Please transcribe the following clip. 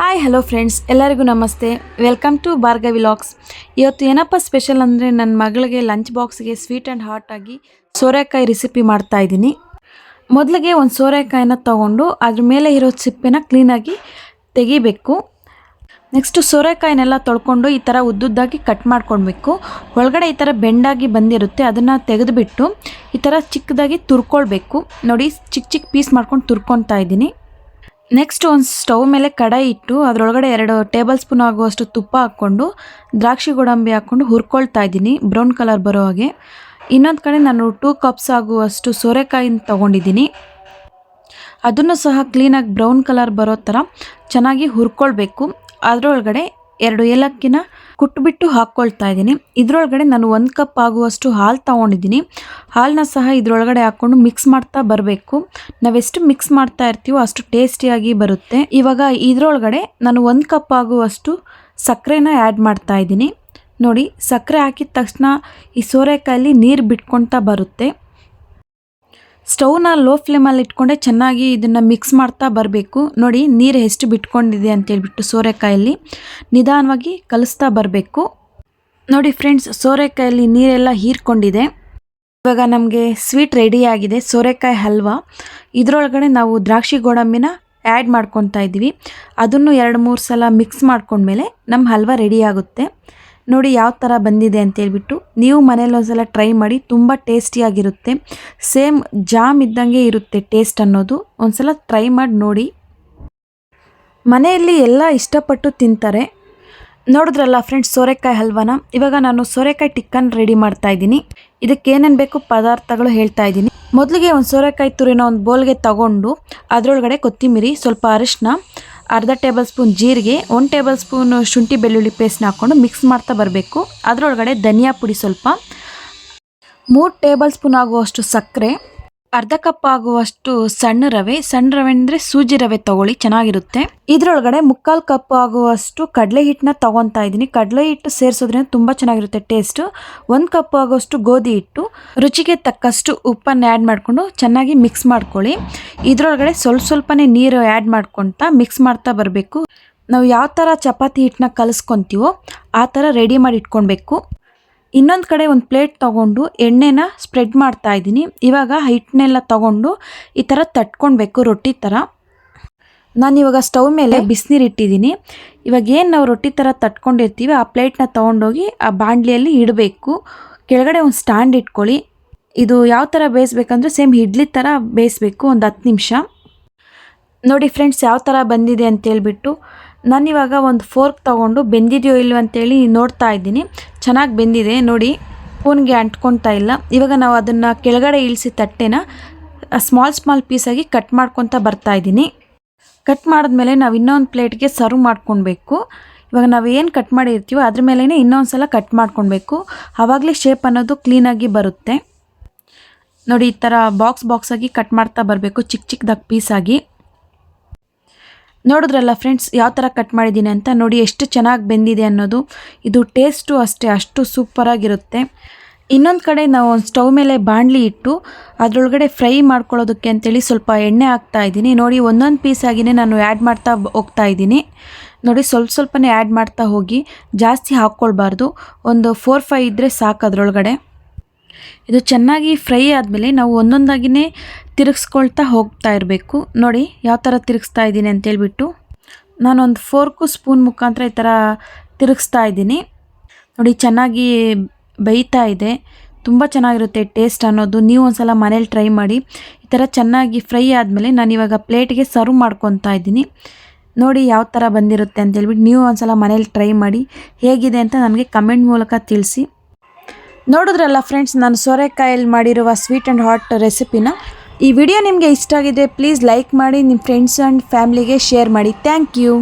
Hi hello friends ಎಲ್ಲರಿಗೂ ನಮಸ್ತೆ. Welcome to Bhargavi vlogs ಇವತ್ತು ಏನಪ್ಪ ಸ್ಪೆಷಲ್ ಅಂದರೆ ನನ್ನ ಮಗಳಿಗೆ ಲಂಚ್ ಬಾಕ್ಸ್ಗೆ ಸ್ವೀಟ್ ಆ್ಯಂಡ್ ಹಾಟ್ ಆಗಿ ಸೋರೆಕಾಯಿ ರೆಸಿಪಿ ಮಾಡ್ತಾ ಇದ್ದೀನಿ. ಮೊದಲಿಗೆ ಒಂದು ಸೋರೆಕಾಯಿನ ತಗೊಂಡು ಅದ್ರ ಮೇಲೆ ಇರೋ ಸಿಪ್ಪೆನ ಕ್ಲೀನಾಗಿ ತೆಗಿಬೇಕು. ನೆಕ್ಸ್ಟು ಸೋರೆಕಾಯಿನೆಲ್ಲ ತೊಳ್ಕೊಂಡು ಈ ಥರ ಉದ್ದುದ್ದಾಗಿ ಕಟ್ ಮಾಡ್ಕೊಳ್ಬೇಕು. ಒಳಗಡೆ ಈ ಥರ ಬೆಂಡಾಗಿ ಬಂದಿರುತ್ತೆ, ಅದನ್ನು ತೆಗೆದುಬಿಟ್ಟು ಈ ಥರ ಚಿಕ್ಕದಾಗಿ ತುರ್ಕೊಳ್ಬೇಕು. ನೋಡಿ ಚಿಕ್ಕ ಚಿಕ್ಕ ಪೀಸ್ ಮಾಡ್ಕೊಂಡು ತುರ್ಕೊತಾ ಇದ್ದೀನಿ. ನೆಕ್ಸ್ಟ್ ಒಂದು ಸ್ಟವ್ ಮೇಲೆ ಕಡಾಯಿ ಇಟ್ಟು, ಅದರೊಳಗಡೆ ಎರಡು ಟೇಬಲ್ ಸ್ಪೂನ್ ಆಗುವಷ್ಟು ತುಪ್ಪ ಹಾಕ್ಕೊಂಡು, ದ್ರಾಕ್ಷಿ ಗೋಡಂಬಿ ಹಾಕ್ಕೊಂಡು ಹುರ್ಕೊಳ್ತಾ ಇದ್ದೀನಿ ಬ್ರೌನ್ ಕಲರ್ ಬರೋ ಹಾಗೆ. ಇನ್ನೊಂದು ಕಡೆ ನಾನು ಟೂ ಕಪ್ಸ್ ಆಗುವಷ್ಟು ಸೋರೆಕಾಯಿನ ತೊಗೊಂಡಿದ್ದೀನಿ. ಅದನ್ನು ಸಹ ಕ್ಲೀನಾಗಿ ಬ್ರೌನ್ ಕಲರ್ ಬರೋ ಥರ ಚೆನ್ನಾಗಿ ಹುರ್ಕೊಳ್ಬೇಕು. ಅದರೊಳಗಡೆ ಎರಡು ಏಲಕ್ಕಿನ ಕುಟ್ಬಿಟ್ಟು ಹಾಕ್ಕೊಳ್ತಾ ಇದ್ದೀನಿ. ಇದರೊಳಗಡೆ ನಾನು ಒಂದು ಕಪ್ ಆಗುವಷ್ಟು ಹಾಲು ತೊಗೊಂಡಿದ್ದೀನಿ. ಹಾಲನ್ನ ಸಹ ಇದರೊಳಗಡೆ ಹಾಕ್ಕೊಂಡು ಮಿಕ್ಸ್ ಮಾಡ್ತಾ ಬರಬೇಕು. ನಾವೆಷ್ಟು ಮಿಕ್ಸ್ ಮಾಡ್ತಾ ಇರ್ತೀವೋ ಅಷ್ಟು ಟೇಸ್ಟಿಯಾಗಿ ಬರುತ್ತೆ. ಇವಾಗ ಇದರೊಳಗಡೆ ನಾನು ಒಂದು ಕಪ್ ಆಗುವಷ್ಟು ಸಕ್ಕರೆನ ಆ್ಯಡ್ ಮಾಡ್ತಾ ಇದ್ದೀನಿ. ನೋಡಿ, ಸಕ್ಕರೆ ಹಾಕಿದ ತಕ್ಷಣ ಈ ಸೋರೆಕಾಯಲ್ಲಿ ನೀರು ಬಿಟ್ಕೊಳ್ತಾ ಬರುತ್ತೆ. ಸ್ಟವ್ನ ಲೋ ಫ್ಲೇಮಲ್ಲಿ ಇಟ್ಕೊಂಡೆ ಚೆನ್ನಾಗಿ ಇದನ್ನು ಮಿಕ್ಸ್ ಮಾಡ್ತಾ ಬರಬೇಕು. ನೋಡಿ, ನೀರು ಎಷ್ಟು ಬಿಟ್ಕೊಂಡಿದೆ ಅಂತೇಳ್ಬಿಟ್ಟು ಸೋರೆಕಾಯಲ್ಲಿ ನಿಧಾನವಾಗಿ ಕಲಿಸ್ತಾ ಬರಬೇಕು. ನೋಡಿ ಫ್ರೆಂಡ್ಸ್ ಸೋರೆಕಾಯಲ್ಲಿ ನೀರೆಲ್ಲ ಹೀರ್ಕೊಂಡಿದೆ. ಇವಾಗ ನಮಗೆ ಸ್ವೀಟ್ ರೆಡಿಯಾಗಿದೆ ಸೋರೆಕಾಯಿ ಹಲ್ವಾ. ಇದರೊಳಗಡೆ ನಾವು ದ್ರಾಕ್ಷಿ ಗೋಡಂಬಿನ ಆ್ಯಡ್ ಮಾಡ್ಕೊತಾ ಇದ್ದೀವಿ. ಅದನ್ನು ಎರಡು ಮೂರು ಸಲ ಮಿಕ್ಸ್ ಮಾಡ್ಕೊಂಡ್ಮೇಲೆ ನಮ್ಮ ಹಲ್ವಾ ರೆಡಿ ಆಗುತ್ತೆ. ನೋಡಿ ಯಾವ ಥರ ಬಂದಿದೆ ಅಂತೇಳ್ಬಿಟ್ಟು ನೀವು ಮನೇಲಿ ಒಂದ್ಸಲ ಟ್ರೈ ಮಾಡಿ ತುಂಬ ಟೇಸ್ಟಿಯಾಗಿರುತ್ತೆ ಸೇಮ್ ಜಾಮ್ ಇದ್ದಂಗೆ ಇರುತ್ತೆ ಟೇಸ್ಟ್ ಅನ್ನೋದು. ಒಂದ್ಸಲ ಟ್ರೈ ಮಾಡಿ ನೋಡಿ. ಮನೆಯಲ್ಲಿ ಎಲ್ಲ ಇಷ್ಟಪಟ್ಟು ತಿಂತಾರೆ. ನೋಡಿದ್ರಲ್ಲ ಫ್ರೆಂಡ್ಸ್ ಸೋರೆಕಾಯಿ ಹಲ್ವಾನ? ಇವಾಗ ನಾನು ಸೋರೆಕಾಯಿ ಟಿಕ್ಕನ್ ರೆಡಿ ಮಾಡ್ತಾ ಇದ್ದೀನಿ. ಇದಕ್ಕೆ ಏನೇನು ಬೇಕು ಪದಾರ್ಥಗಳು ಹೇಳ್ತಾ ಇದ್ದೀನಿ. ಮೊದಲಿಗೆ ಒಂದು ಸೋರೆಕಾಯಿ ತುರಿನ ಒಂದು ಬೋಲ್ಗೆ ತಗೊಂಡು ಅದರೊಳಗಡೆ ಕೊತ್ತಿಮಿರಿ, ಸ್ವಲ್ಪ ಅರಿಶಿನ ಅರ್ಧ ಟೇಬಲ್ ಸ್ಪೂನ್ ಜೀರಿಗೆ, ಒಂದು ಟೇಬಲ್ ಸ್ಪೂನ್ ಶುಂಠಿ ಬೆಳ್ಳುಳ್ಳಿ ಪೇಸ್ಟ್ನ ಹಾಕ್ಕೊಂಡು ಮಿಕ್ಸ್ ಮಾಡ್ತಾ ಬರಬೇಕು. ಅದರೊಳಗಡೆ ಧನಿಯಾ ಪುಡಿ ಸ್ವಲ್ಪ. ಮೂರು ಟೇಬಲ್ ಸ್ಪೂನ್ ಆಗುವಷ್ಟು ಸಕ್ಕರೆ. ಅರ್ಧ ಕಪ್ ಆಗುವಷ್ಟು ಸಣ್ಣ ರವೆ ಸಣ್ಣ ರವೆ ಅಂದರೆ ಸೂಜಿ ರವೆ ತಗೊಳ್ಳಿ, ಚೆನ್ನಾಗಿರುತ್ತೆ. ಇದರೊಳಗಡೆ ಮುಕ್ಕಾಲು ಕಪ್ ಆಗುವಷ್ಟು ಕಡಲೆ ಹಿಟ್ಟನ್ನ ತಗೊತಾ ಇದ್ದೀನಿ. ಕಡಲೆ ಹಿಟ್ಟು ಸೇರಿಸೋದ್ರಿಂದ ತುಂಬ ಚೆನ್ನಾಗಿರುತ್ತೆ ಟೇಸ್ಟ್. ಒಂದು ಕಪ್ ಆಗುವಷ್ಟು ಗೋಧಿ ಹಿಟ್ಟು, ರುಚಿಗೆ ತಕ್ಕಷ್ಟು ಉಪ್ಪನ್ನು ಆ್ಯಡ್ ಮಾಡಿಕೊಂಡು ಚೆನ್ನಾಗಿ ಮಿಕ್ಸ್ ಮಾಡ್ಕೊಳ್ಳಿ. ಇದರೊಳಗಡೆ ಸ್ವಲ್ಪ ಸ್ವಲ್ಪನೇ ನೀರು ಆ್ಯಡ್ ಮಾಡ್ಕೊತಾ ಮಿಕ್ಸ್ ಮಾಡ್ತಾ ಬರಬೇಕು. ನಾವು ಯಾವ ಥರ ಚಪಾತಿ ಹಿಟ್ಟನ್ನ ಕಲಿಸ್ಕೊತೀವೋ ಆ ಥರ ರೆಡಿ ಮಾಡಿ ಇಟ್ಕೊಳ್ಬೇಕು. ಇನ್ನೊಂದು ಕಡೆ ಒಂದು ಪ್ಲೇಟ್ ತೊಗೊಂಡು ಎಣ್ಣೆನ ಸ್ಪ್ರೆಡ್ ಮಾಡ್ತಾ ಇದ್ದೀನಿ. ಇವಾಗ ಹಿಟ್ಟನ್ನೆಲ್ಲ ತಗೊಂಡು ಈ ಥರ ತಟ್ಕೊಳ್ಬೇಕು ರೊಟ್ಟಿ ಥರ ನಾನು ಇವಾಗ ಸ್ಟವ್ ಮೇಲೆ ಬಿಸಿನೀರು ಇಟ್ಟಿದ್ದೀನಿ. ಇವಾಗ ಏನು ನಾವು ರೊಟ್ಟಿ ಥರ ತಟ್ಕೊಂಡಿರ್ತೀವಿ ಆ ಪ್ಲೇಟ್ನ ತೊಗೊಂಡೋಗಿ ಆ ಬಾಣಲಿಯಲ್ಲಿ ಇಡಬೇಕು. ಕೆಳಗಡೆ ಒಂದು ಸ್ಟ್ಯಾಂಡ್ ಇಟ್ಕೊಳ್ಳಿ. ಇದು ಯಾವ ಥರ ಬೇಯಿಸ್ಬೇಕಂದ್ರೆ ಸೇಮ್ ಇಡ್ಲಿ ಥರ ಬೇಯಿಸ್ಬೇಕು ಒಂದು ಹತ್ತು ನಿಮಿಷ. ನೋಡಿ ಫ್ರೆಂಡ್ಸ್ ಯಾವ ಥರ ಬಂದಿದೆ ಅಂತೇಳ್ಬಿಟ್ಟು ನಾನಿವಾಗ ಒಂದು ಫೋರ್ಕ್ ತೊಗೊಂಡು ಬೆಂದಿದೆಯೋ ಇಲ್ವೋ ಅಂತೇಳಿ ನೋಡ್ತಾ ಇದ್ದೀನಿ. ಚೆನ್ನಾಗಿ ಬೆಂದಿದೆ. ನೋಡಿ ಸ್ಪೂನ್ಗೆ ಅಂಟ್ಕೊತಾ ಇಲ್ಲ. ಇವಾಗ ನಾವು ಅದನ್ನು ಕೆಳಗಡೆ ಇಳಿಸಿ ತಟ್ಟೆನ ಸ್ಮಾಲ್ ಸ್ಮಾಲ್ ಪೀಸಾಗಿ ಕಟ್ ಮಾಡ್ಕೊತಾ ಬರ್ತಾ ಇದ್ದೀನಿ. ಕಟ್ ಮಾಡಿದ್ಮೇಲೆ ನಾವು ಇನ್ನೊಂದು ಪ್ಲೇಟ್ಗೆ ಸರ್ವ್ ಮಾಡ್ಕೊಳ್ಬೇಕು. ಇವಾಗ ನಾವು ಏನು ಕಟ್ ಮಾಡಿರ್ತೀವೋ ಅದ್ರ ಮೇಲೇ ಇನ್ನೊಂದು ಸಲ ಕಟ್ ಮಾಡ್ಕೊಳ್ಬೇಕು. ಆವಾಗಲೇ ಶೇಪ್ ಅನ್ನೋದು ಕ್ಲೀನಾಗಿ ಬರುತ್ತೆ. ನೋಡಿ, ಈ ಥರ ಬಾಕ್ಸ್ ಬಾಕ್ಸಾಗಿ ಕಟ್ ಮಾಡ್ತಾ ಬರಬೇಕು. ಚಿಕ್ಕ ಚಿಕ್ಕದಾಗಿ ಪೀಸಾಗಿ ನೋಡಿದ್ರಲ್ಲ ಫ್ರೆಂಡ್ಸ್ ಯಾವ ಥರ ಕಟ್ ಮಾಡಿದ್ದೀನಿ ಅಂತ ನೋಡಿ ಎಷ್ಟು ಚೆನ್ನಾಗಿ ಬೆಂದಿದೆ ಅನ್ನೋದು. ಇದು ಟೇಸ್ಟು ಅಷ್ಟೇ, ಅಷ್ಟು ಸೂಪರಾಗಿರುತ್ತೆ ಇನ್ನೊಂದು ಕಡೆ ನಾವು ಒಂದು ಸ್ಟವ್ ಮೇಲೆ ಬಾಣಲಿ ಇಟ್ಟು ಅದರೊಳಗಡೆ ಫ್ರೈ ಮಾಡ್ಕೊಳ್ಳೋದಕ್ಕೆ ಅಂತೇಳಿ ಸ್ವಲ್ಪ ಎಣ್ಣೆ ಹಾಕ್ತಾ ಇದ್ದೀನಿ. ನೋಡಿ ಒಂದೊಂದು ಪೀಸ್ ಆಗಿನೇ ನಾನು ಆ್ಯಡ್ ಮಾಡ್ತಾ ಹೋಗ್ತಾ ಇದ್ದೀನಿ. ನೋಡಿ ಸ್ವಲ್ಪ ಸ್ವಲ್ಪನೇ ಆ್ಯಡ್ ಮಾಡ್ತಾ ಹೋಗಿ ಜಾಸ್ತಿ ಹಾಕ್ಕೊಳ್ಬಾರ್ದು. ಒಂದು ಫೋರ್ ಫೈವ್ ಇದ್ದರೆ ಸಾಕು ಅದರೊಳಗಡೆ. ಇದು ಚೆನ್ನಾಗಿ ಫ್ರೈ ಆದಮೇಲೆ ನಾವು ಒಂದೊಂದಾಗಿನೇ ತಿರುಗಿಸ್ಕೊಳ್ತಾ ಹೋಗ್ತಾ ಇರಬೇಕು. ನೋಡಿ, ಯಾವ ಥರ ತಿರುಗಿಸ್ತಾ ಇದ್ದೀನಿ ಅಂತೇಳ್ಬಿಟ್ಟು ನಾನೊಂದು ಫೋರ್ಕು ಸ್ಪೂನ್ ಮುಖಾಂತರ ಈ ಥರ ತಿರುಗಿಸ್ತಾ ಇದ್ದೀನಿ. ನೋಡಿ, ಚೆನ್ನಾಗಿ ಬೇಯ್ತಾ ಇದೆ. ತುಂಬ ಚೆನ್ನಾಗಿರುತ್ತೆ ಟೇಸ್ಟ್ ಅನ್ನೋದು. ನೀವು ಒಂದ್ಸಲ ಮನೇಲಿ ಟ್ರೈ ಮಾಡಿ. ಈ ಥರ ಚೆನ್ನಾಗಿ ಫ್ರೈ ಆದಮೇಲೆ ನಾನು ಇವಾಗ ಪ್ಲೇಟ್ಗೆ ಸರ್ವ್ ಮಾಡ್ಕೊತಾ ಇದ್ದೀನಿ. ನೋಡಿ, ಯಾವ ಥರ ಬಂದಿರುತ್ತೆ ಅಂತೇಳ್ಬಿಟ್ಟು ನೀವು ಒಂದ್ಸಲ ಮನೇಲಿ ಟ್ರೈ ಮಾಡಿ. ಹೇಗಿದೆ ಅಂತ ನನಗೆ ಕಮೆಂಟ್ ಮೂಲಕ ತಿಳಿಸಿ. ನೋಡಿದ್ರಲ್ಲ ಫ್ರೆಂಡ್ಸ್ ನಾನು ಸೋರೆಕಾಯಲ್ಲಿ ಮಾಡಿರುವ ಸ್ವೀಟ್ ಆ್ಯಂಡ್ ಹಾಟ್ ರೆಸಿಪಿನ ಈ ವಿಡಿಯೋ ನಿಮಗೆ ಇಷ್ಟ ಆಗಿದೆ ಪ್ಲೀಸ್ ಲೈಕ್ ಮಾಡಿ ನಿಮ್ಮ ಫ್ರೆಂಡ್ಸ್ ಆ್ಯಂಡ್ ಫ್ಯಾಮ್ಲಿಗೆ ಶೇರ್ ಮಾಡಿ. Thank you